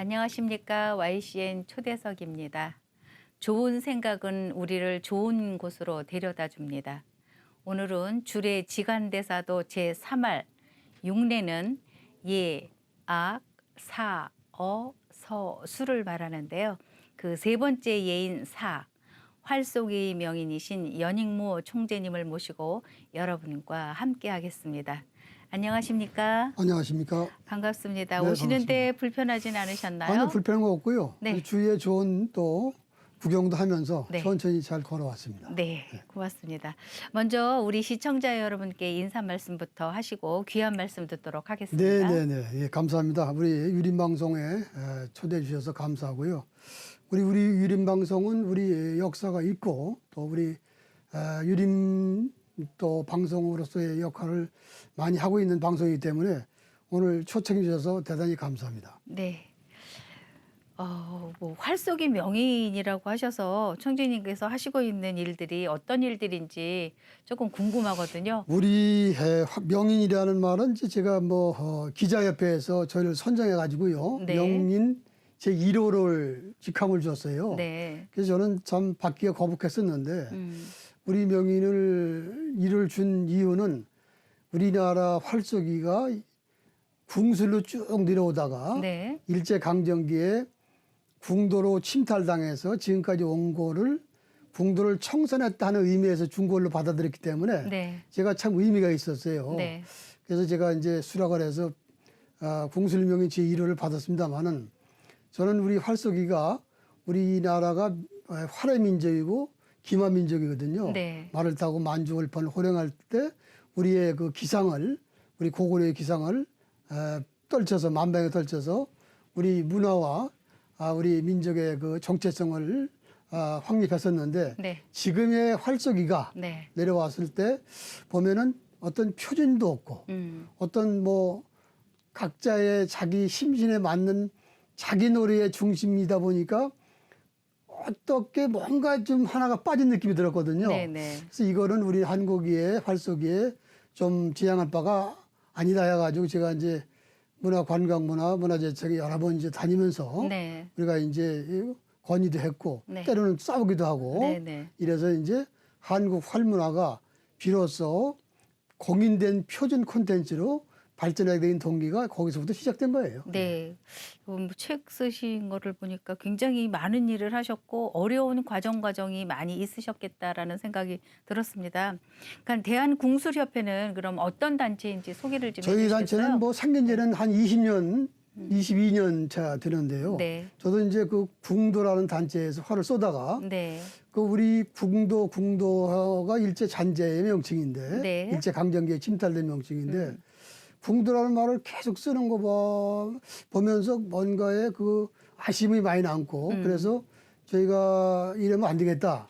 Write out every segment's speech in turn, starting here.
안녕하십니까. YCN 초대석입니다. 좋은 생각은 우리를 좋은 곳으로 데려다 줍니다. 오늘은 줄의 지간대사도 제3할 6내는 예, 악, 사, 어, 서, 수를 말하는데요. 그 세 번째 예인 사, 활쏘기 명인이신 연익무 총재님을 모시고 여러분과 함께 하겠습니다. 안녕하십니까? 안녕하십니까? 반갑습니다. 네, 오시는데 불편하진 않으셨나요? 아니 불편한 거 없고요. 네. 주위에 좋은 또 구경도 하면서 네. 천천히 잘 걸어왔습니다. 네, 고맙습니다. 먼저 우리 시청자 여러분께 인사 말씀부터 하시고 귀한 말씀 듣도록 하겠습니다. 네, 네, 네. 예, 감사합니다. 우리 유림 방송에 에, 초대해 주셔서 감사하고요. 우리 우리 유림 방송은 우리 역사가 있고 또 우리 에, 유림 또 방송으로서의 역할을 많이 하고 있는 방송이기 때문에 오늘 초청해 주셔서 대단히 감사합니다. 네. 어, 뭐 활쏘기 명인이라고 하셔서 청주님께서 하시고 있는 일들이 어떤 일들인지 조금 궁금하거든요. 우리 명인이라는 말은 이제 제가 뭐 어, 기자협회에서 저희를 선정해 가지고요 네. 명인 제 1호를 직함을 줬어요. 네. 그래서 저는 참 받기가 거북했었는데 음, 우리 명인을 일을 준 이유는 우리나라 활쏘기가 궁술로 쭉 내려오다가 네. 일제 강점기에 궁도로 침탈당해서 지금까지 온 거를 궁도를 청산했다는 의미에서 준 걸로 받아들였기 때문에 네. 제가 참 의미가 있었어요. 네. 그래서 제가 이제 수락을 해서 아, 궁술명인 제 1호를 받았습니다만은 저는 우리 활쏘기가 우리나라가 아, 활의 민족이고 기마 민족이거든요. 네. 말을 타고 만주월판을 호령할 때 우리의 그 기상을 우리 고구려의 기상을 에, 떨쳐서 만방에 떨쳐서 우리 문화와 아, 우리 민족의 그 정체성을 아, 확립했었는데 네. 지금의 활쏘기가 네. 내려왔을 때 보면은 어떤 표준도 없고 음, 어떤 뭐 각자의 자기 심신에 맞는 자기 노래의 중심이다 보니까 어떻게 뭔가 좀 하나가 빠진 느낌이 들었거든요. 네, 네. 그래서 이거는 우리 한국의 활쏘기에 좀 지향할 바가 아니다 해가지고 제가 이제 문화관광문화 문화재청에 여러 번 이제 다니면서 네. 우리가 이제 건의도 했고 네. 때로는 싸우기도 하고 네, 네. 이래서 이제 한국 활문화가 비로소 공인된 표준 콘텐츠로 발전하게 된 동기가 거기서부터 시작된 거예요. 네. 음, 책 쓰신 거를 보니까 굉장히 많은 일을 하셨고 어려운 과정 과정이 많이 있으셨겠다라는 생각이 들었습니다. 그러니까 대한궁술협회는 그럼 어떤 단체인지 소개를 좀 저희 해주시겠어요? 단체는 뭐 생긴 지는 한 20년, 22년 차 되는데요. 네. 저도 이제 그 궁도라는 단체에서 활을 쏘다가 네. 그 우리 궁도 궁도가 일제 잔재의 명칭인데 네. 음. 일제 강점기에 침탈된 명칭인데 궁도라는 말을 계속 쓰는 거 봐, 보면서 뭔가에 그 아쉬움이 많이 남고 음. 그래서 저희가 이러면 안 되겠다.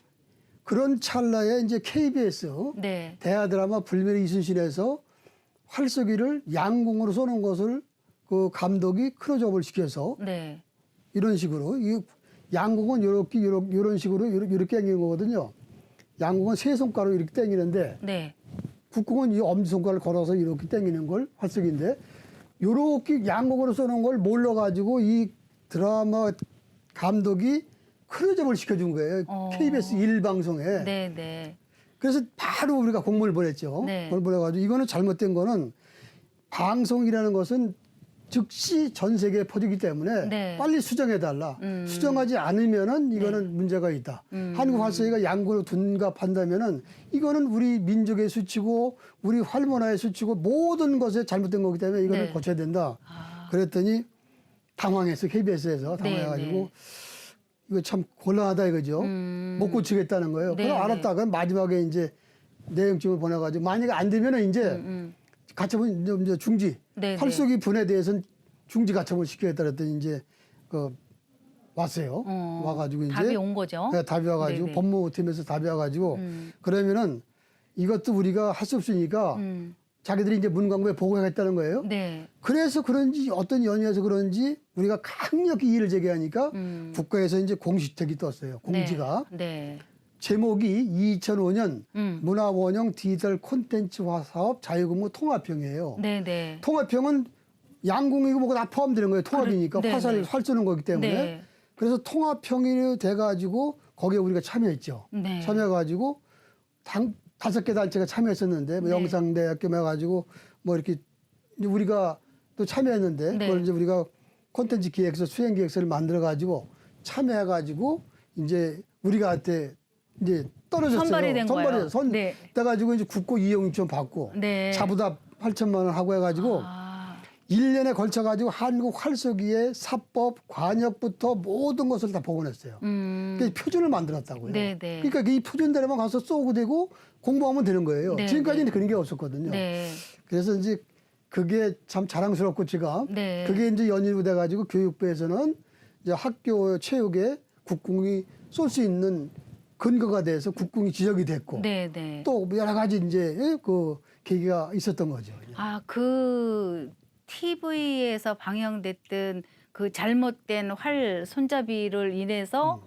그런 찰나에 이제 KBS 네. 대하 드라마 불멸의 이순신에서 활쏘기를 양궁으로 쏘는 것을 그 감독이 클로즈업을 시켜서 네. 이런 식으로 이 양궁은 이렇게 요렇게 이런 식으로 이렇게, 이렇게 당기는 거거든요. 양궁은 세 손가락으로 이렇게 당기는데 네. 국궁은 이 엄지 손가락을 걸어서 이렇게 당기는 걸 활쏘기인데 요렇게 양궁으로 쏘는 걸 몰라 가지고 이 드라마 감독이 클로즈업을 시켜준 거예요. 어. KBS 1방송에. 네. 네. 그래서 바로 우리가 공문을 보냈죠. 네. 공문을 보내가지고 이거는 잘못된 거는 방송이라는 것은 즉시 전 세계에 퍼지기 때문에 네. 빨리 수정해달라. 음. 수정하지 않으면은 이거는 문제가 있다. 음. 한국 활쏘기가 양국을 둔갑한다면은 이거는 우리 민족의 수치고 우리 활문화의 수치고 모든 것에 잘못된 거기 때문에 이거는 네. 고쳐야 된다. 아. 그랬더니 당황해서 KBS에서 네, 당황해가지고 네. 이거 참 곤란하다 이거죠. 음. 못 고치겠다는 거예요. 네, 그럼 네. 알았다. 그럼 마지막에 이제 내용증을 보내가지고 만약에 안 되면은 이제 음. 가처분 이제- 이제 중지 네, 활쏘기 분에 대해서는 중지 가처분 시키겠다 그랬더니 이제 그 왔어요. 어, 와가지고 이제 답이 온 거죠. 네, 답이 와가지고 네네. 법무팀에서 답이 와가지고 음. 그러면은 이것도 우리가 할 수 없으니까 음. 자기들이 이제 문광부에 보고하겠다는 거예요. 네. 그래서 그런지 어떤 연유에서 그런지 우리가 강력히 이의를 제기하니까 음. 국가에서 이제 공시책이 떴어요. 공지가 네. 네. 제목이 2005년 음. 문화원형 디지털 콘텐츠화 사업 자유근무 통합형이에요. 네, 네. 통합형은 양궁이고 뭐가 다 포함되는 거예요. 통합이니까 그래- 화살 네네. 활 쏘는 거기 때문에. 네. 그래서 통합형이 돼가지고 거기에 우리가 참여했죠. 네. 참여해가지고 당 다섯 개 단체가 참여했었는데 뭐 네. 영상대학교 해가지고 뭐 이렇게 우리가 또 참여했는데 네. 그걸 이제 우리가 콘텐츠 기획서 수행 기획서를 만들어가지고 참여해가지고 이제 우리가 한테 이제 떨어졌어요. 선발이 된 거예요. 선 네. 돼가지고 이제 국고 이용 요청 받고 네. 자부다 8천만 원 하고 해가지고 아, 일 1년에 걸쳐가지고 한국 활쏘기의 사법, 관역부터 모든 것을 다 복원했어요. 음. 그 표준을 만들었다고요. 네, 네. 그러니까 이 표준대로만 가서 쏘고 되고 공부하면 되는 거예요. 네, 지금까지는 네. 그런 게 없었거든요. 네. 그래서 이제 그게 참 자랑스럽고 지금 네. 그게 이제 연유로 돼가지고 교육부에서는 이제 학교 체육에 국궁이 쏠 수 있는 근거가 돼서 국궁이 지적이 됐고 네, 네. 또 여러 가지 이제 예, 그 계기가 있었던 거죠. 아, 그 TV에서 방영됐던 그 잘못된 활 손잡이를 인해서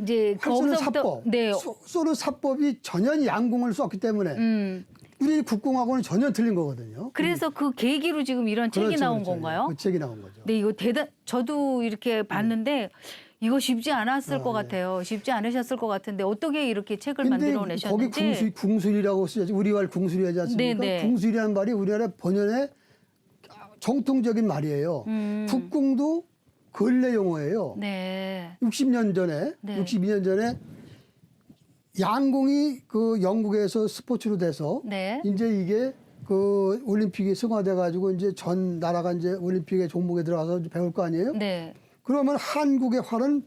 이제 음. 활쏘는 거기서부터 사법, 네. 쏘- 쏘는 사법이 전혀 양궁을 썼기 때문에 음. 우리 국궁하고는 전혀 틀린 거거든요. 그래서 그 계기로 지금 이런 책이 그렇죠, 나온 그렇죠. 건가요? 그 책이 나온 거죠. 네, 이거 대단 저도 이렇게 봤는데 이거 쉽지 않았을 아, 것 예. 같아요. 쉽지 않으셨을 것 같은데 어떻게 이렇게 책을 근데 만들어 거기 내셨는지. 궁술, 궁술이라고 쓰죠. 우리말 궁술이 하지 않습니까? 네, 네. 궁술이라는 말이 우리나라 번연의 정통적인 말이에요. 음. 국궁도 근래 용어예요. 네. 60년 전에, 네. 62년 전에 양궁이 그 영국에서 스포츠로 돼서 네. 이제 이게 그 올림픽이 승화돼 가지고 이제 전 나라가 이제 올림픽의 종목에 들어가서 배울 거 아니에요? 네. 그러면 한국의 활은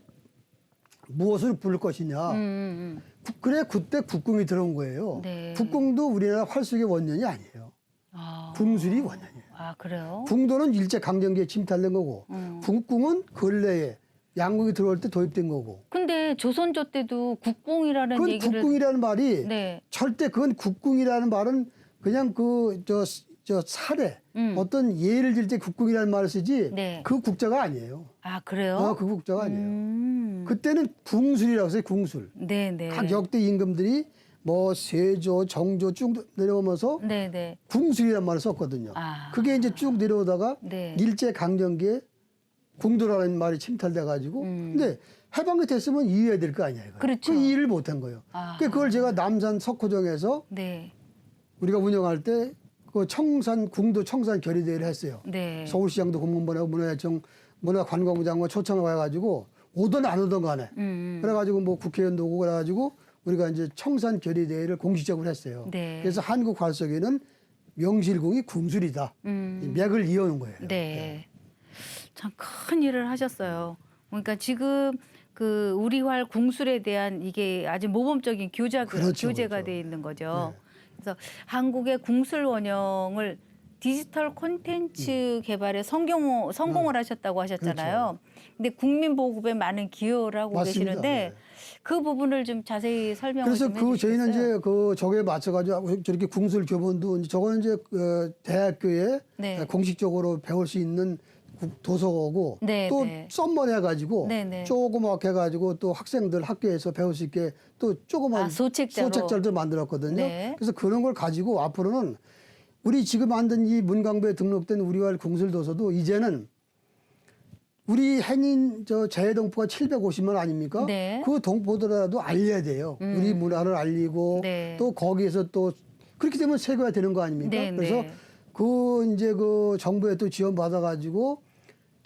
무엇을 부를 것이냐? 음, 음, 구- 그래 그때 국궁이 들어온 거예요. 네. 국궁도 우리나라 활쏘기 원년이 아니에요. 아. 궁술이 원년이에요. 아, 그래요? 궁도는 일제 강점기에 침탈된 거고 음. 국궁은 근래에 양궁이 들어올 때 도입된 거고. 근데 조선조 때도 국궁이라는 그건 얘기를 국궁이라는 말이 네. 절대 그건 국궁이라는 말은 그냥 그저저 사례 음. 어떤 예를 들 때 국궁이라는 말을 쓰지 네. 그 국자가 아니에요. 아, 그래요? 아, 그 국자가 아니에요. 음. 그때는 궁술이라고 써요. 궁술. 네, 네. 각 역대 임금들이 뭐 세조, 정조 쭉 내려오면서 네, 네. 궁술이라는 말을 썼거든요. 아. 그게 이제 쭉 내려오다가 네. 일제 강점기에 궁도라는 말이 침탈돼 가지고 음. 근데 해방이 됐으면 이해해야 될 거 아니야 이거. 그렇죠. 그 이해를 못한 거예요. 아. 그 그걸 제가 남산 석호정에서 네. 우리가 운영할 때 그 청산 궁도 청산 결의대회를 했어요. 네. 서울시장도 공문보내고 문화청 문화관광부 장관 초청을 해가지고 오든 안 오든 간에 음, 음. 그래가지고 뭐 국회의원도 오고 그래가지고 우리가 이제 청산 결의대회를 공식적으로 했어요. 네. 그래서 한국 활쏘기는 명실공히 궁술이다. 음. 이 맥을 이어놓은 거예요. 네. 참큰 일을 하셨어요. 그러니까 지금 그 우리활 궁술에 대한 이게 아주 모범적인 교자 그렇죠, 교재가 그렇죠. 돼 있는 거죠. 네. 그래서 한국의 궁술 원형을 디지털 콘텐츠 개발에 성공 성공을 하셨다고 하셨잖아요. 근데 국민 보급에 많은 기여를 하고 음. 맞습니다. 계시는데 네. 그 부분을 좀 자세히 설명을 그래서 좀 그 저희는? 이제 그 저게 맞춰가지고 저렇게 궁술 교본도 저거는 이제 그 대학교에 네. 공식적으로 배울 수 있는 국- 도서고 네, 또 네. 썸머해가지고 네, 네. 조그맣게 해가지고 또 학생들 학교에서 배울 수 있게 또 조그만 아, 소책자로. 소책자도 만들었거든요. 네. 그래서 그런 걸 가지고 앞으로는 우리 지금 만든 이 문광부에 등록된 우리활 궁술 도서도 이제는 우리 행인 저 재해 동포가 750만 아닙니까? 네. 그 동포들이라도 알려야 돼요. 우리 문화를 알리고 네. 또 거기에서 또 그렇게 되면 세계화 되는 거 아닙니까? 네, 그래서 네. 그 이제 그 정부에 또 지원 받아가지고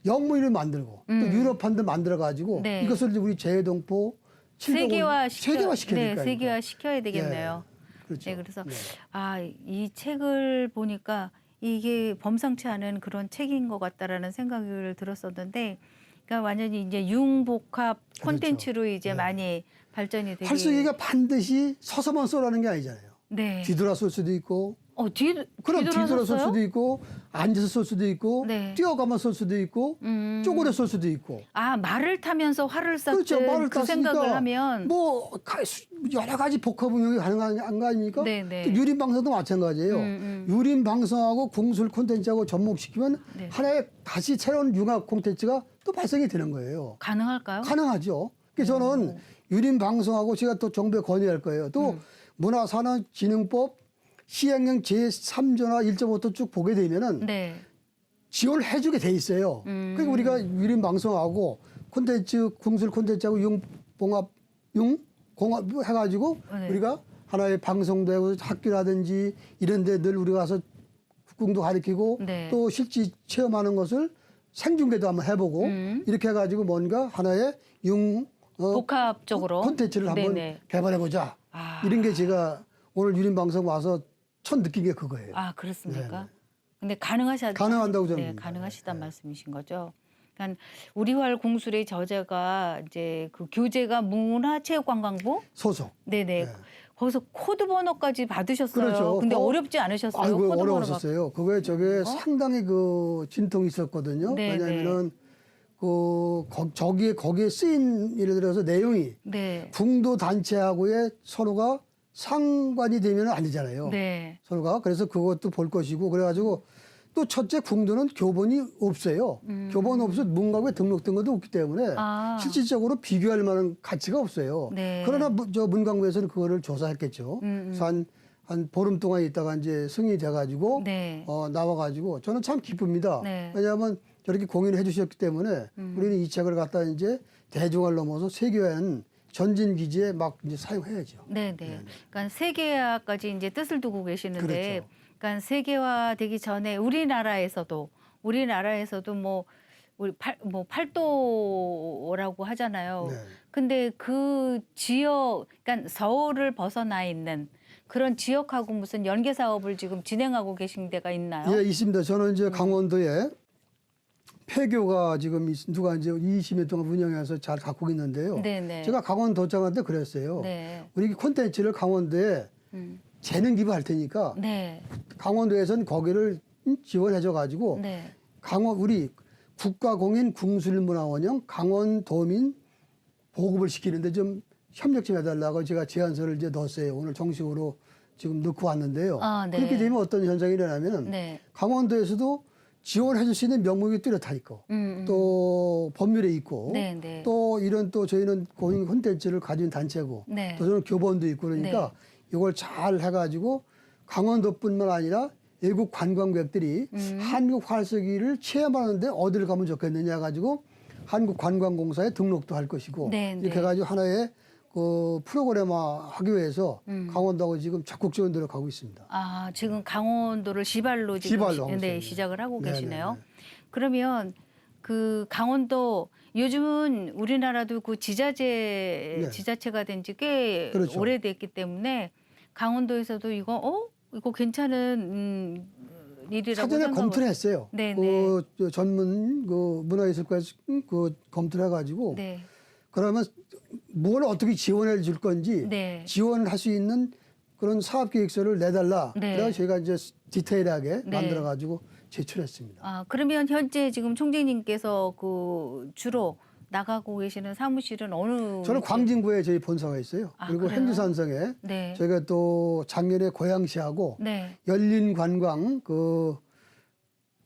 영문을 만들고 또 유럽판도 만들어가지고 네. 이것을 이제 우리 재해 동포 750 세계화 시켜 세계화 시켜야 네, 될거 세계화 시켜야 되겠네요. 그렇죠. 네, 그래서 네. 아, 이 책을 보니까 이게 범상치 않은 그런 책인 것 같다라는 생각을 들었었는데, 그러니까 완전히 이제 융복합 콘텐츠로 이제 네. 많이 발전이 되게. 활쏘기가 반드시 서서만 쏘라는 게 아니잖아요. 네. 뒤돌아 쏠 수도 있고 어, 뒤, 그럼 뒤돌아 쏠 뒤돌아섰어요? 수도 있고 앉아서 쏠 수도 있고 네. 뛰어가면 쏠 수도 있고 음. 쪼그려 쏠 수도 있고 아, 말을 타면서 활을 쐈던 그렇죠. 말을 그 땄으니까 생각을 하면 뭐 가- 수- 여러 가지 복합 응용이 가능한 거 아닙니까? 네, 네. 또 유림 방송도 마찬가지예요. 음, 유림 방송하고 궁술 콘텐츠하고 접목시키면 네. 하나의 다시 새로운 융합 콘텐츠가 또 발생이 되는 거예요. 가능할까요? 가능하죠. 그래서 저는 유림 방송하고 제가 또 정부에 건의할 거예요. 또 음. 문화산업진흥법 시행령 제3조나 1.5도 쭉 보게 되면은 네. 지원을 해주게 돼 있어요. 음. 그러니까 우리가 유림 방송하고 콘텐츠 궁술 콘텐츠하고 융봉합 융 공합 해가지고 네. 우리가 하나의 방송되고 학교라든지 이런데 늘 우리가 가서 국궁도 가르치고 네. 또 실제 체험하는 것을 생중계도 한번 해보고 음. 이렇게 해가지고 뭔가 하나의 융 어, 복합적으로 콘텐츠를 한번 네네. 개발해보자. 아. 이런 게 제가 오늘 유림 방송 와서 첫 느낀 게 그거예요. 아 그렇습니까? 네네. 근데 가능하셔 가능한다고 저는 네. 가능하시단 네. 말씀이신 거죠. 그러니까 우리활 공술의 저자가 이제 그 교재가 문화체육관광부 소속. 네네 네. 거기서 코드 번호까지 받으셨어요. 그렇죠. 근데 어, 어렵지 않으셨어요? 아이고 코드 어려웠었어요. 그거에 저게 어? 상당히 그 진통이 있었거든요. 네, 왜냐하면은 그 거, 저기에 거기에 쓰인 예를 들어서 내용이 네. 궁도 단체하고의 서로가 상관이 되면 아니잖아요. 네. 서로가 그래서 그것도 볼 것이고 그래가지고 또 첫째 궁도는 교본이 없어요. 교본 없어 문과부에 등록된 것도 없기 때문에 음. 아. 실질적으로 비교할 만한 가치가 없어요. 네. 그러나 뭐- 저 문광부에서는 그거를 조사했겠죠. 음, 음. 그래서 한, 한 보름 동안 있다가 이제 승인이 돼가지고 네. 어, 나와가지고 저는 참 기쁩니다. 네. 음. 왜냐하면 저렇게 공연을 해주셨기 때문에 우리는 이 책을 갖다 이제 대중화를 넘어서 세계화한 전진 기지에 막 이제 사용해야죠. 네, 네. 그러니까 세계화까지 이제 뜻을 두고 계시는데, 그렇죠. 그러니까 세계화 되기 전에 우리나라에서도 우리나라에서도 뭐 우리 팔, 뭐 팔도라고 하잖아요. 네. 근데 그 지역, 그러니까 서울을 벗어나 있는 그런 지역하고 무슨 연계 사업을 지금 진행하고 계신 데가 있나요? 예, 있습니다. 저는 음. 이제 강원도에 폐교가 지금 있- 누가 이제 20년 동안 운영해서 잘 갖고 있는데요. 네네. 제가 강원도장한테 그랬어요. 네. 우리 콘텐츠를 강원도에 음. 재능 기부할 테니까 네. 강원도에서는 거기를 지원해줘 가지고 네. 강원 우리 국가공인 궁술문화원형 강원도민 보급을 시키는데 좀 협력 좀 해달라고 제가 제안서를 이제 넣었어요. 오늘 정식으로 지금 넣고 왔는데요. 아, 네. 그렇게 되면 어떤 현상이 일어나면은 네. 강원도에서도 지원해 줄 수 있는 명목이 뚜렷하 있고 음, 음. 또 법률에 있고 네, 네. 또 이런 또 저희는 공인 콘텐츠를 가진 단체고 네. 또 저는 교본도 있고 그러니까 이걸 잘 해가지고 강원도뿐만 아니라 외국 관광객들이 음. 한국 활쏘기를 체험하는데 어디를 가면 좋겠느냐 가지고 한국 관광공사에 등록도 할 것이고 네, 이렇게 네. 해가지고 하나의 그 프로그래머 하기 위해서 음. 강원도하고 지금 적극적으로 노력하고 있습니다. 아, 지금 강원도를 시발로 지금 시발로 시, 하고 네. 시작을 하고 네네네. 계시네요. 그러면 그 강원도 요즘은 우리나라도 그 지자체 네. 지자체가 된 지꽤 그렇죠. 오래됐기 때문에 강원도에서도 이거 어 이거 괜찮은 음, 일이라고 사전에 생각을 검토를 했어요. 네네. 그저 전문 그 문화예술과에서 그 검토를 해가지고 네, 그러면 뭘 어떻게 지원해 줄 건지 네, 지원할 수 있는 그런 사업 계획서를 내달라. 네. 그래서 저희가 이제 디테일하게 네. 만들어 가지고 제출했습니다. 아 그러면 현재 지금 총재님께서 그 주로 나가고 계시는 사무실은 어느 저는 광진구에 저희 본사가 있어요. 아, 그리고 그래요? 행주산성에 네, 저희가 또 작년에 고양시하고 네, 열린 관광 그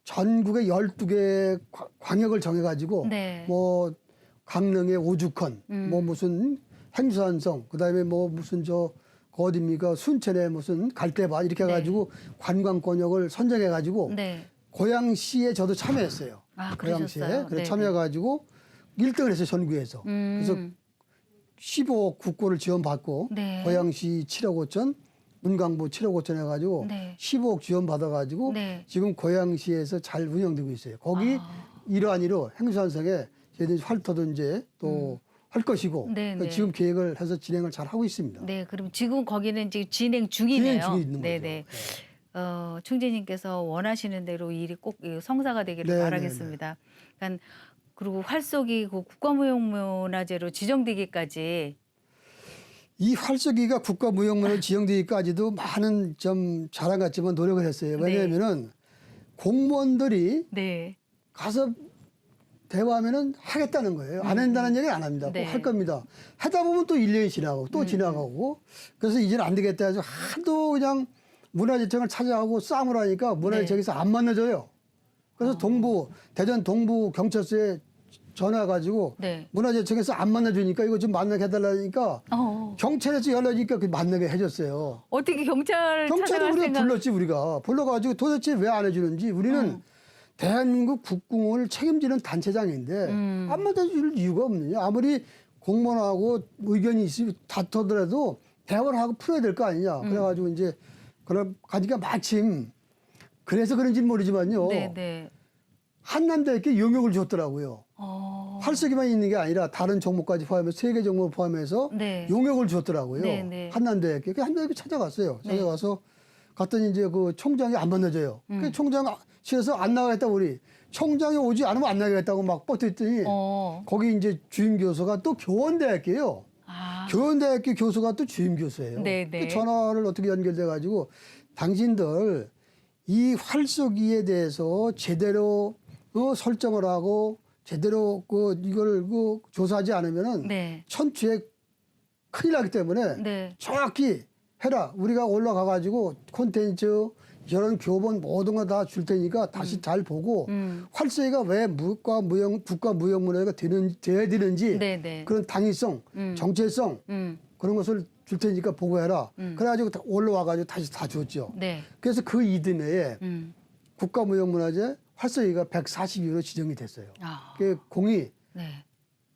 전국의 12개 광역을 정해 가지고 네. 뭐 강릉의 오죽헌, 음. 뭐 무슨 행주산성, 그다음에 뭐 무슨 저 어디입니까 순천에 무슨 갈대밭 이렇게 네. 해가지고 관광권역을 선정해 가지고 네. 고양시에 저도 참여했어요. 아, 고양시에? 그래 네네. 참여해가지고 1등을 했어요 전국에서. 음. 그래서 15억 국고를 지원받고 네. 고양시 7억 5천, 문광부 7억 5천 해가지고 네. 15억 지원 받아가지고 네. 지금 고양시에서 잘 운영되고 있어요. 거기 아. 일환으로 행수산성에 저희들이 활터도 이제 또 할 것이고 음. 네, 네. 지금 계획을 해서 진행을 잘 하고 있습니다. 네, 그럼 지금 거기는 지금 진행 중이네요. 진행 중에 있는 네, 거죠. 네. 어, 총재님께서 원하시는 대로 일이 꼭 이 성사가 되기를 네, 바라겠습니다. 그러니까 그리고 활쏘기 그 국가무형문화재로 지정되기까지 이 활쏘기가 국가무형문화로 지정되기까지도 많은 좀 자랑 같지만 노력을 했어요. 네. 왜냐하면은 공무원들이 네, 가서 대화하면은 하겠다는 거예요. 안 한다는 얘기는 안 합니다. 음. 네. 꼭할 겁니다. 하다 보면 또 1년이 지나고 또 지나가고 그래서 이제는 안 되겠다 해서 하도 그냥 문화재청을 찾아가고 싸움을 하니까 문화재청에서 안 만나줘요. 그래서 동부, 대전 동부 경찰서에 전화 가지고 네. 문화재청에서 안 만나주니까 이거 좀 만나게 해달라니까 어, 경찰에서 연락이니까 그 만나게 해줬어요. 어떻게 경찰 경찰이 우리가 생각? 불렀지 우리가 불러가지고 도대체 왜 안 해주는지 우리는 음. 대한민국 국궁을 책임지는 단체장인데 음. 안 맞아줄 이유가 없느냐. 아무리 공무원하고 의견이 있으면 다투더라도 대화를 하고 풀어야 될 거 아니냐. 음. 그래가지고 이제 그런 가지가 마침 그래서 그런지 는 모르지만요. 네, 네. 한남대학교 영역을 줬더라고요. 어. 활쏘기만 있는 게 아니라 다른 종목까지 포함해서 세 개 종목을 포함해서 네. 용역을 줬더라고요. 네, 네. 한남대학교. 그 한남대학교 찾아갔어요. 네. 찾아가서 갔더니 이제 그 총장이 안 만나줘요. 음. 그 총장 실에서 안 나가겠다 우리. 총장이 오지 않으면 안 나가겠다고 막 뻗었더니 어. 거기 이제 주임 교수가 또 교원대학교예요. 아. 교원대학교 교수가 또 주임 교수예요. 네, 네. 그 전화를 어떻게 연결돼 가지고 당신들 이 활쏘기에 대해서 제대로 어, 설정을 하고 제대로 그 이걸 그 조사하지 않으면은 네. 천추에 큰일 나기 때문에 네. 정확히 해라. 우리가 올라가 가지고 콘텐츠 이런 교본 모든 거 다 줄 테니까 다시 잘 보고 음. 활쏘기가 왜 국가 무형 국가 무형 문화가 되는 돼야 되는지 네, 네. 그런 당위성, 음. 정체성 음. 그런 것을 줄 테니까 보고해라. 음. 그래가지고 다 올라와가지고 다시 다 줬죠. 네. 그래서 그 이듬해에 음. 국가 무형 문화재 활성위가 142로 지정이 됐어요. 아. 그 공이 네.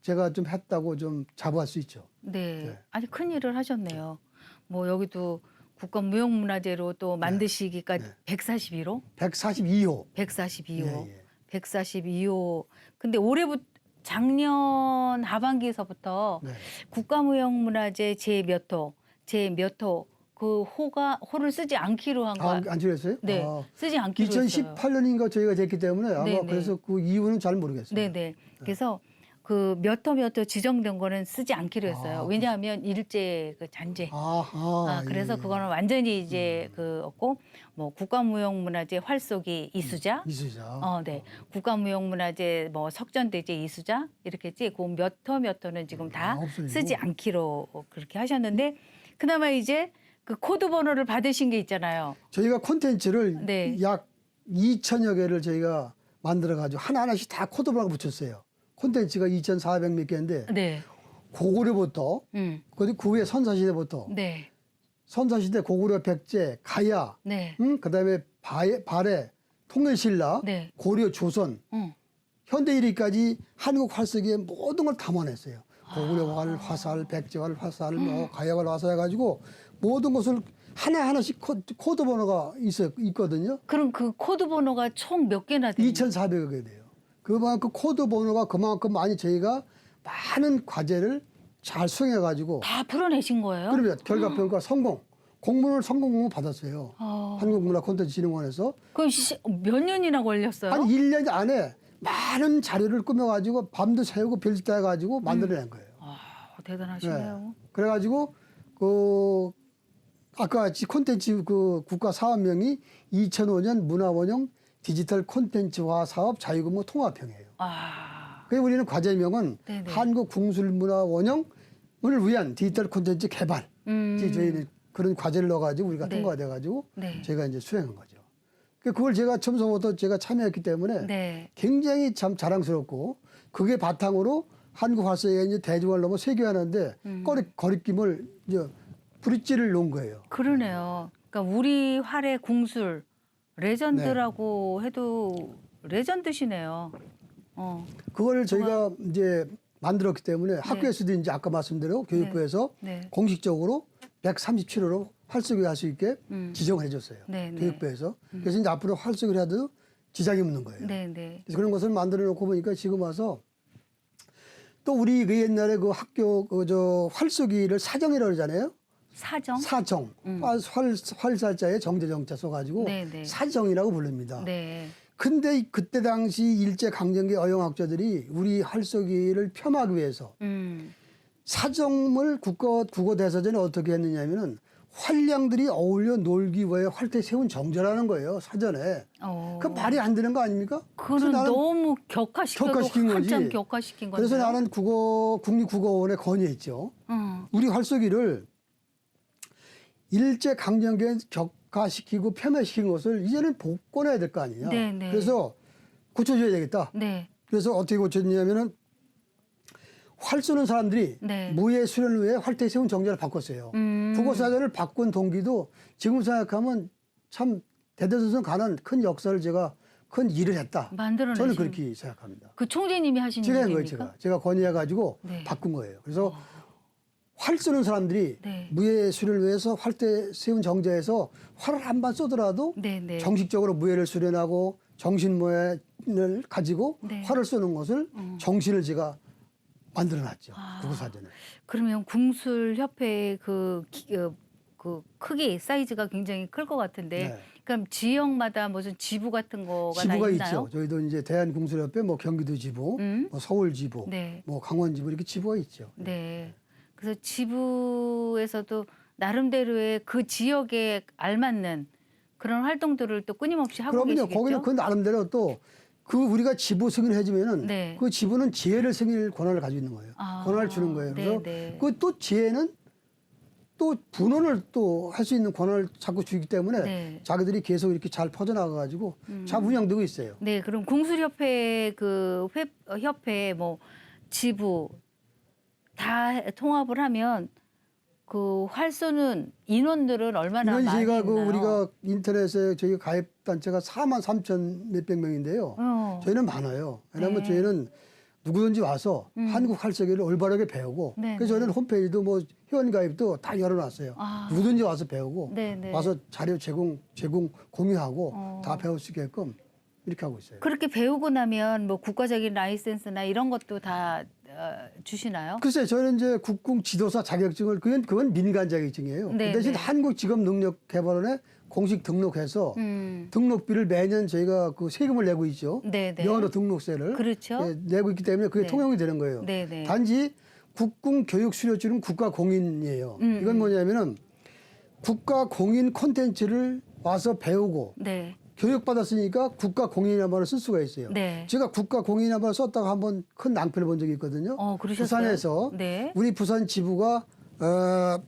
제가 좀 했다고 좀 자부할 수 있죠. 네. 네. 아니 큰 일을 하셨네요. 뭐 여기도 국가무형문화재로 또 만드시기까지 네. 142호, 142호. 142호, 예, 예. 142호. 근데 올해부터 작년 하반기에서부터 네. 국가무형문화재 제 몇 호, 제 몇 호, 그 호가 호를 쓰지 않기로 한 거. 아, 안 줄였어요? 네, 아, 쓰지 않기로 했어요. 2018년인가 저희가 됐기 때문에 아마 네, 네. 그래서 그 이유는 잘 모르겠어요. 네네. 그래서 그몇호몇호 지정된 거는 쓰지 않기로 했어요. 아, 왜냐하면 일제 그 잔재. 아, 아, 아, 그래서 예. 음. 그거는 완전히 이제 그었고 뭐 국가무형문화재 활쏘기 이수자, 이수자. 어, 네, 국가무형문화재 뭐 석전대제 이수자 이렇게 했지. 그몇호 몇 호는 지금 다 아, 없어지고. 쓰지 않기로 그렇게 하셨는데 그나마 이제 그 코드 번호를 받으신 게 있잖아요. 저희가 콘텐츠를 네. 약 2천여 개를 저희가 만들어 가지고 하나하나씩 다 코드 번호가 붙였어요. 콘텐츠가 2,400 몇 개인데 네, 고구려부터 음, 그그 후에 선사시대부터 네, 선사시대 고구려 백제 가야 네, 응? 그다음에 바에, 발해 통일신라 네, 고려 조선 음, 현대 1위까지 한국 활쏘기의 모든 걸 담아냈어요. 고구려 아. 활 화살, 백제 활 화살, 뭐 가야 활 화살 해가지고 모든 것을 하나 하나씩 코, 코드 번호가 있어 있거든요. 그럼 그 코드 번호가 총 몇 개나 돼요? 2,400여 개 돼요. 그만큼 코드 번호가 그만큼 많이 저희가 많은 과제를 잘 수행해가지고 다 풀어내신 거예요? 그러면 결과평가 성공, 공문을 성공 받았어요. 어, 한국문화 콘텐츠 진흥원에서 그럼 시, 몇 년이나 걸렸어요? 한 1년 안에 많은 자료를 꾸며가지고 밤도 새우고 별짓 다 해가지고 만들어낸 거예요. 아, 대단하시네요. 그래가지고 그 아까 콘텐츠 그 국가 사업명이 2005년 문화원형 디지털 콘텐츠화 사업 자유근무 통합형이에요. 아, 그래서 우리는 과제명은 네네. 한국 궁술문화 원형을 위한 디지털 콘텐츠 개발. 음, 저희는 그런 과제를 넣어가지고 우리가 네. 통과돼 가지고 네, 제가 이제 수행한 거죠. 그 그걸 제가 처음부터 제가 참여했기 때문에 네, 굉장히 참 자랑스럽고 그게 바탕으로 한국 활성화가 이제 대중을 넘어 세계화하는데 음. 거리, 거리낌을 이제 브릿지를 놓은 거예요. 그러네요. 그러니까 우리 활의 궁술 레전드라고 네. 해도 레전드시네요. 어, 그걸 저희가 이제 만들었기 때문에 학교에서도 이제 아까 말씀대로 교육부에서 네, 공식적으로 137호로 활성화 할수 있게 음. 지정을 해줬어요. 네, 네. 교육부에서. 그래서 이제 앞으로 활성화를 해도 지장이 없는 거예요. 네, 네, 그래서 그런 것을 만들어 놓고 보니까 지금 와서 또 우리 그 옛날에 그 학교 그 저 활쏘기를 사정이라고 그러잖아요. 사정. 사정. 활, 활, 활살자에 정제정자 써가지고 음. 네, 네. 사정이라고 부릅니다. 네, 근데 이- 그때 당시 일제 강점기 어영학자들이 우리 활쏘기를 폄하하기 위해서 음, 사정을 국어 국어 대사전에 어떻게 했느냐면은 활량들이 어울려 놀기 위해 활태 세운 정제라는 거예요 사전에. 어, 그 말이 안 되는 거 아닙니까? 나는 너무 격화시킨 거지. 격화시킨 건데. 그래서 나는 국어 국립국어원에 건의했죠. 음, 우리 활쏘기를 일제 강점기에 격화시키고 폄훼시킨 것을 이제는 복권해야 될 거 아니냐. 네, 네. 그래서 고쳐줘야 되겠다. 네, 그래서 어떻게 고쳤냐면은 활 쏘는 사람들이 네. 무예 수련 후에 활태 세운 정제를 바꿨어요. 음, 국어사전을 바꾼 동기도 지금 생각하면 참 대대손손 가는 큰 역사를 제가 큰 일을 했다. 만들어내신 저는 그렇게 생각합니다. 그 총재님이 하신 제가 한 거예요? 제가. 제가 건의해가지고 네. 바꾼 거예요. 그래서 활 쏘는 사람들이 네. 무예 수련을 위해서 활대 세운 정자에서 활을 한방 쏘더라도 네, 네. 정식적으로 무예를 수련하고 정신무예를 가지고 네. 활을 쏘는 것을 음. 정신을 제가 만들어놨죠. 아. 구구사전에. 그러면 궁술 협회의 그, 기- 어, 그 크기 사이즈가 굉장히 클 것 같은데 네. 그럼 지역마다 무슨 지부 같은 거가 지부가 다 있나요? 있죠. 저희도 이제 대한궁술협회 뭐 경기도 지부, 음. 뭐 서울 지부, 네. 뭐 강원 지부 이렇게 지부가 있죠. 네. 그래서 지부에서도 나름대로의 그 지역에 알맞는 그런 활동들을 또 끊임없이 하고 그러면요, 계시겠죠? 거기는 그 나름대로 또 그 우리가 지부 승인을 해주면은 네. 그 지부는 지혜를 승인할 권한을 가지고 있는 거예요. 아, 권한을 주는 거예요. 그래서 네, 네. 그또 지혜는 또 분원을 또 할 수 있는 권한을 자꾸 주기 때문에 네. 자기들이 계속 이렇게 잘 퍼져나가가지고 음. 잘 운영되고 있어요. 네, 그럼 궁술협회 그 회, 어, 협회 뭐 지부 다 통합을 하면 그 활 쏘는 인원들은 얼마나 많이 저희가 그 있나요? 우리가 인터넷에 저희 가입 단체가 4만 3천 몇백 명인데요. 어. 저희는 많아요. 왜냐하면 네. 저희는 누구든지 와서 음. 한국 활쏘기를 올바르게 배우고 네, 그래서 네. 저희는 홈페이지도 뭐 회원 가입도 다 열어놨어요. 아. 누구든지 와서 배우고 네, 네. 와서 자료 제공 제공 공유하고 어. 다 배울 수 있게끔 이렇게 하고 있어요. 그렇게 배우고 나면 뭐 국가적인 라이센스나 이런 것도 다 어, 주시나요? 글쎄 저는 이제 국궁 지도사 자격증을 그건 그건 민간 자격증이에요. 네, 그 대신 네. 한국직업능력개발원에 공식 등록해서 음. 등록비를 매년 저희가 그 세금을 내고 있죠. 네, 네. 면허 등록세를 그렇죠. 예, 내고 있기 때문에 그게 네. 통용이 되는 거예요. 네, 네. 단지 국궁 교육 수료증은 국가 공인이에요. 음, 이건 뭐냐면은 국가 공인 콘텐츠를 와서 배우고 네. 교육받았으니까 국가 말을 쓸 수가 있어요. 네. 제가 국가 말을 썼다가 한번 큰 낭패를 본 적이 있거든요. 어, 그러셨어요? 부산에서 네. 우리 부산 지부가 어,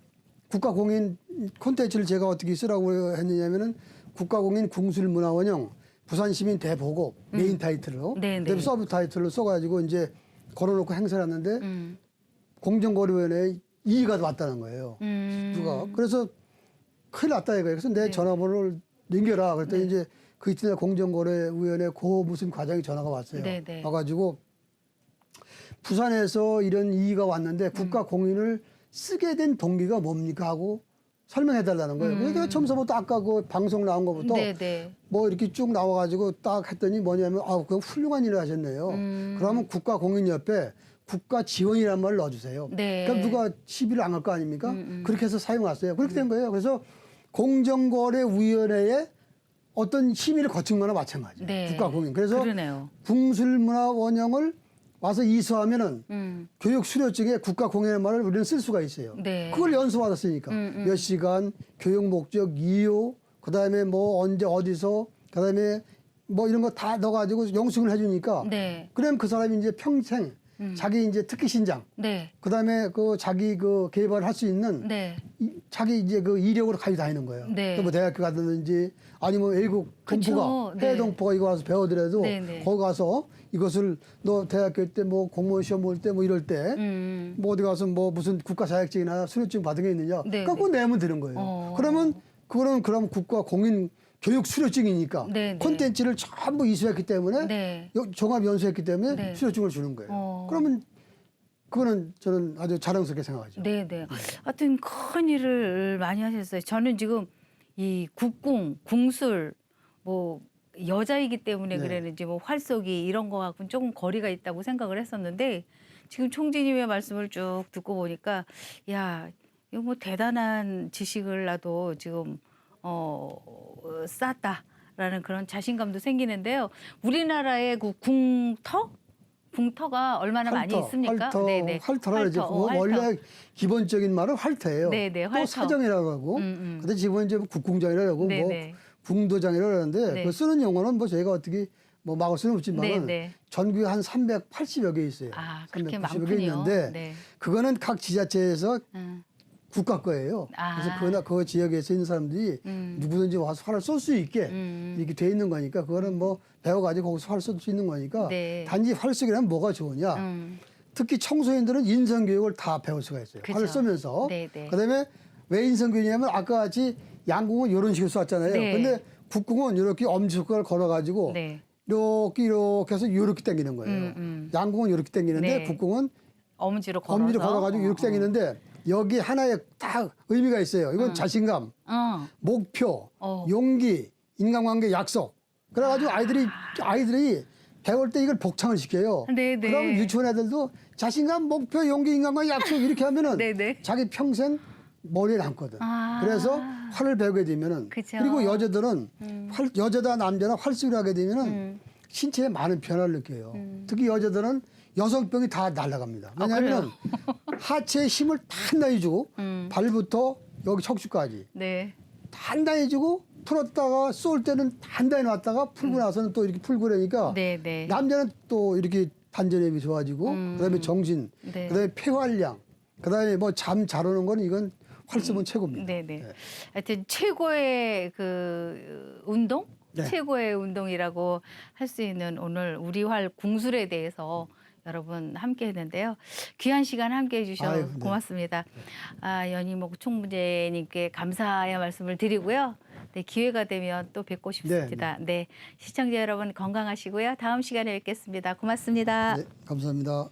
국가 공인 콘텐츠를 제가 어떻게 쓰라고 했느냐면은 국가 공인 궁술 문화원영 부산 시민 대보고 메인 타이틀로 음. 네, 네. 서브 타이틀로 써가지고 이제 걸어놓고 행사를 했는데 음. 공정거래위원회에 이의가 왔다는 거예요. 음. 네. 누가 그래서 큰일 났다 이거예요. 그래서 내 전화번호를 넘겨라. 그랬더니 이제 그 이튿날 공정거래위원회 고 무슨 과장이 전화가 왔어요. 네, 네. 와가지고 부산에서 이런 이의가 왔는데 국가 음. 공인을 쓰게 된 동기가 뭡니까 하고 설명해 달라는 거예요. 그래서 내가 처음서부터 아까 그 방송 나온 것부터 음. 네, 네. 뭐 이렇게 쭉 나와가지고 딱 했더니 뭐냐면 아, 그럼 훌륭한 일을 하셨네요. 음. 그러면 국가 공인 옆에 국가 지원이라는 말을 넣어주세요. 네. 그럼 누가 시비를 안 할 거 아닙니까? 음, 그렇게 해서 사용했어요. 그렇게 된 거예요. 그래서 공정거래위원회에 어떤 심의를 거친 거나 마찬가지예요. 네. 국가 공인. 그래서 그러네요. 궁술문화원영을 와서 이수하면은 음. 교육 수료증에 국가 공인의 말을 우리는 쓸 수가 있어요. 네. 그걸 연수 받았으니까 음, 음. 몇 시간 교육 목적 이유 그다음에 뭐 언제 어디서 그다음에 뭐 이런 거 다 넣어가지고 영수증을 해주니까 네. 그럼 그 사람이 이제 평생 음. 자기 이제 특기 신장 네. 그다음에 그 자기 그 개발할 수 있는 네. 이- 자기 이제 그 이력으로 가지고 다니는 거예요. 네. 또뭐 대학교 가든지 아니면 외국. 동포가 네. 해외 동포가 이거 와서 배우더라도 네, 네. 거기 가서 이것을 너 대학교 때 뭐 공무원 시험 볼 때 뭐 이럴 때 음. 뭐 어디 가서 뭐 무슨 국가 자격증이나 수료증 받은 게 있느냐? 네, 그거 내면 되는 거예요. 어. 그러면 그거는 그럼 국가 공인 교육 수료증이니까 네, 네. 콘텐츠를 전부 이수했기 때문에 네. 요- 종합 연수했기 때문에 네. 수료증을 주는 거예요. 어. 그러면 그거는 저는 아주 자랑스럽게 생각하죠. 네, 네. 하여튼 큰 일을 많이 하셨어요. 저는 지금 이 국궁, 궁술 뭐 여자이기 때문에 네. 그랬는지 뭐 활쏘기 이런 거 갖고는 조금 거리가 있다고 생각을 했었는데 지금 총재님의 말씀을 쭉 듣고 보니까 야, 이거 뭐 대단한 지식을 나도 지금 어 쌓았다라는 그런 자신감도 생기는데요. 우리나라의 그 궁터 궁터가 얼마나 많이 있습니까? 활터, 네네. 활터라 그러죠. 활터, 어, 그거 원래 기본적인 말은 활터예요. 네네, 또 활터. 사정이라고 하고, 음, 음. 근데 지금 이제 국궁장이라고 하고, 뭐 네네. 궁도장이라고 하는데 네. 그 쓰는 용어는 뭐 저희가 어떻게 뭐 막을 수는 없지만 네네. 전국에 한 380여 개 있어요. 아, 그렇게 390여 개. 있는데 네. 그거는 각 지자체에서 음. 국가 거예요. 아. 그래서 그나 그 지역에서 있는 사람들이 음. 누구든지 와서 활을 쏠 수 있게 음. 이렇게 돼 있는 거니까 그거는 뭐 배워가지고 거기서 활쏠수 있는 거니까 네. 단지 활 쏘기라면 뭐가 좋으냐. 음. 특히 청소년들은 인성 교육을 다 배울 수가 있어요. 그죠. 활을 쏘면서. 네, 네. 그다음에 왜 인성 교육이냐면 아까 같이 양궁은 이런 식으로 쐈잖아요. 네. 근데 북궁은 이렇게 엄지손가락을 걸어가지고 네. 이렇게 이렇게 해서 이렇게 당기는 거예요. 음, 음. 양궁은 이렇게 당기는데 네. 북궁은 엄지로 걸어서. 엄지를 걸어가지고 이렇게 당기는데 여기 하나에 딱 의미가 있어요. 이건 자신감, 어. 목표, 어. 용기, 인간관계 약속. 그래가지고 아이들이 아이들이 배울 때 이걸 복창을 시켜요. 네, 네. 그럼 유치원 애들도 자신감, 목표, 용기, 인간관계 약속 이렇게 하면은 네, 네. 자기 평생 머리에 남거든. 아. 그래서 활을 배우게 되면은 그죠. 그리고 여자들은 활, 여자다 남자나 활수를 하게 되면은 음. 신체에 많은 변화를 느껴요. 특히 여자들은 여성병이 다 날아갑니다. 아, 왜냐하면 하체에 힘을 단단히 주고 음. 발부터 여기 척추까지 네. 단단히 주고 풀었다가 쏠 때는 단단히 놨다가 풀고 나서는 또 이렇게 풀고 그러니까 음. 네, 네. 남자는 또 이렇게 반전염이 좋아지고 그다음에 정신, 네. 그다음에 폐활량, 그다음에 뭐 잠 잘 오는 건 이건 활쓰면 최고입니다. 네, 네. 하여튼 최고의 그 운동, 네. 최고의 운동이라고 할 수 있는 오늘 우리활 궁술에 대해서 여러분 함께 했는데요. 귀한 시간 함께 해주셔서 아유, 네. 고맙습니다. 아, 연희목 총무제님께 감사의 말씀을 드리고요. 네, 기회가 되면 또 뵙고 싶습니다. 네, 시청자 여러분 건강하시고요. 다음 시간에 뵙겠습니다. 고맙습니다. 네, 감사합니다.